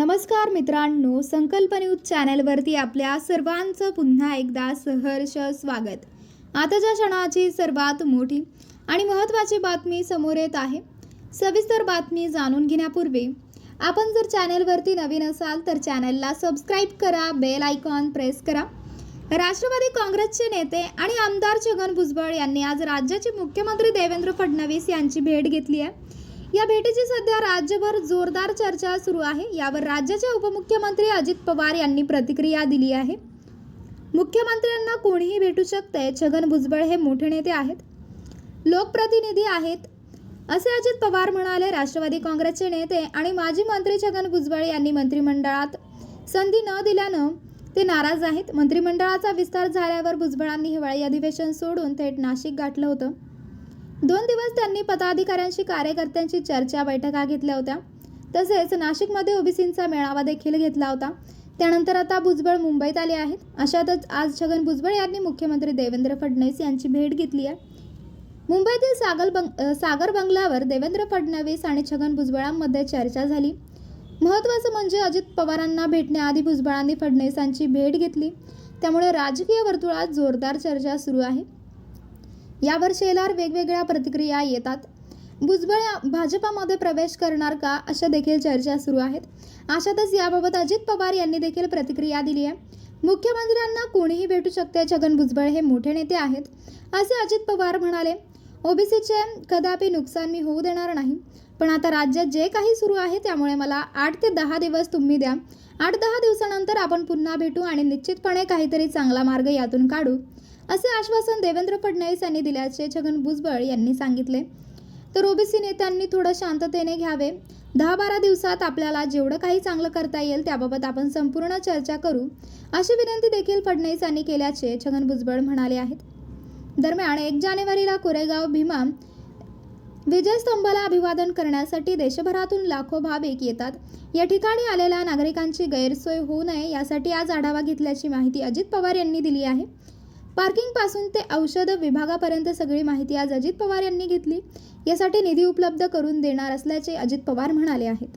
नमस्कार मित्रांनो संकल्प न्यूज चॅनलवरती आपल्या सर्वांचं पुन्हा एकदा सहर्ष स्वागत. आताच्या क्षणाची सर्वात मोठी आणि महत्त्वाची बातमी समोर येत आहे सविस्तर बातमी जाणून घेण्यापूर्वी आपण जर चॅनलवरती नवीन असाल तर चॅनलला सबस्क्राईब करा बेल आयकॉन प्रेस करा. राष्ट्रवादी काँग्रेसचे नेते आणि आमदार छगन भुजबळ यांनी आज राज्याचे मुख्यमंत्री देवेंद्र फडणवीस यांची भेट घेतली आहे. या भेटीची सध्या राज्यभर जोरदार चर्चा सुरू आहे. यावर राज्याचे उपमुख्यमंत्री अजित पवार यांनी प्रतिक्रिया दिली आहे. मुख्यमंत्र्यांना कोणीही भेटू शकते छगन भुजबळ हे मोठे नेते आहेत. लोकप्रतिनिधी आहेत. असे अजित पवार म्हणाले राष्ट्रवादी काँग्रेसचे नेते आणि माजी मंत्री छगन भुजबळ यांनी मंत्रिमंडळात संधी न दिल्यानं ते नाराज आहेत. मंत्रिमंडळाचा विस्तार झाल्यावर भुजबळांनी हिवाळी अधिवेशन सोडून थेट नाशिक गाठलं होतं. दोन दिवस त्यांनी पदाधिकाऱ्यांशी कार्यकर्त्यांची चर्चा बैठका घेतल्या होत्या. तसेच नाशिकमध्ये ओबीसींचा मेळावा देखील घेतला होता. त्यानंतर आता भुजबळ मुंबईत आले आहेत. अशातच आज छगन भुजबळ यांनी मुख्यमंत्री देवेंद्र फडणवीस यांची भेट घेतली आहे. मुंबईतील सागर बंग सागर बंगल्यावर देवेंद्र फडणवीस आणि छगन भुजबळांमध्ये चर्चा झाली. महत्त्वाचं म्हणजे अजित पवारांना भेटण्याआधी भुजबळांनी फडणवीसांची भेट घेतली. त्यामुळे राजकीय वर्तुळात जोरदार चर्चा सुरू आहे. यावर शेलार वेगवेगळ्या प्रतिक्रिया येतात. भुजबळ या- भाजपामध्ये प्रवेश करणार का? अशा देखील चर्चा सुरू आहेत. अशातच याबाबत अजित पवार यांनी देखील प्रतिक्रिया दिली आहे. मुख्यमंत्र्यांना कोणीही भेटू शकते छगन भुजबळ हे मोठे नेते आहेत असे अजित पवार म्हणाले. ओबीसीचे कदापि नुकसान मी होऊ देणार नाही. पण आता राज्यात जे काही सुरू आहे त्यामुळे मला आठ ते दहा दिवस तुम्ही द्या. आठ दहा दिवसानंतर आपण पुन्हा भेटू आणि निश्चितपणे काहीतरी चांगला मार्ग यातून काढू असे आश्वासन देवेंद्र फडणवीस यांनी दिल्याचे छगन भुजबळ यांनी सांगितले. तर ओबीसी नेत्यांनी थोडं शांततेने घ्यावे. दहा बारा दिवसात आपल्याला जेवढं काही चांगलं करता येईल त्याबाबत आपण संपूर्ण चर्चा करू अशी विनंती देखील फडणवीस यांनी केल्याचे छगन भुजबळ म्हणाले आहेत. दरम्यान एक जानेवारीला कोरेगाव भीमा विजयस्तंभाला अभिवादन करण्यासाठी देशभरातून लाखो भाविक येतात. या ठिकाणी आलेल्या नागरिकांची गैरसोय होऊ नये यासाठी आज आढावा घेतल्याची माहिती अजित पवार यांनी दिली आहे. पार्किंगपासून ते औषध विभागापर्यंत सगळी माहिती आज अजित पवार यांनी घेतली. यासाठी निधी उपलब्ध करून देणार असल्याचे अजित पवार म्हणाले आहेत.